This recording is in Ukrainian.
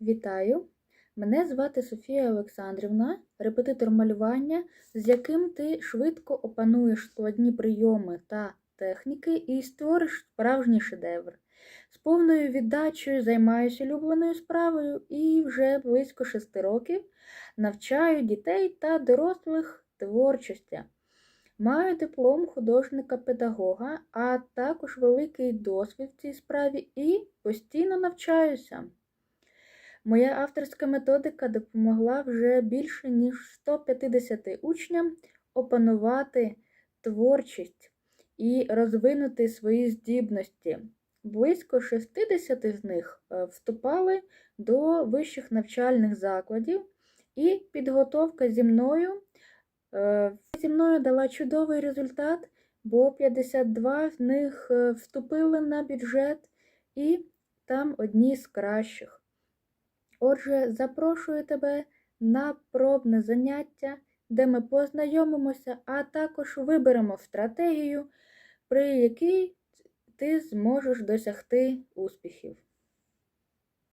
Вітаю! Мене звати Софія Олександрівна, репетитор малювання, з яким ти швидко опануєш складні прийоми та техніки і створиш справжній шедевр. З повною віддачею займаюся улюбленою справою і вже близько шести років навчаю дітей та дорослих творчості. Маю диплом художника-педагога, а також великий досвід в цій справі і постійно навчаюся. Моя авторська методика допомогла вже більше ніж 150 учням опанувати творчість і розвинути свої здібності. Близько 60 з них е, вступали до вищих навчальних закладів, і підготовка зі мною е, зі мною дала чудовий результат, бо 52 з них е, вступили на бюджет, і там одні з кращих. Отже, запрошую тебе на пробне заняття, де ми познайомимося, а також виберемо стратегію, при якій ти зможеш досягти успіхів.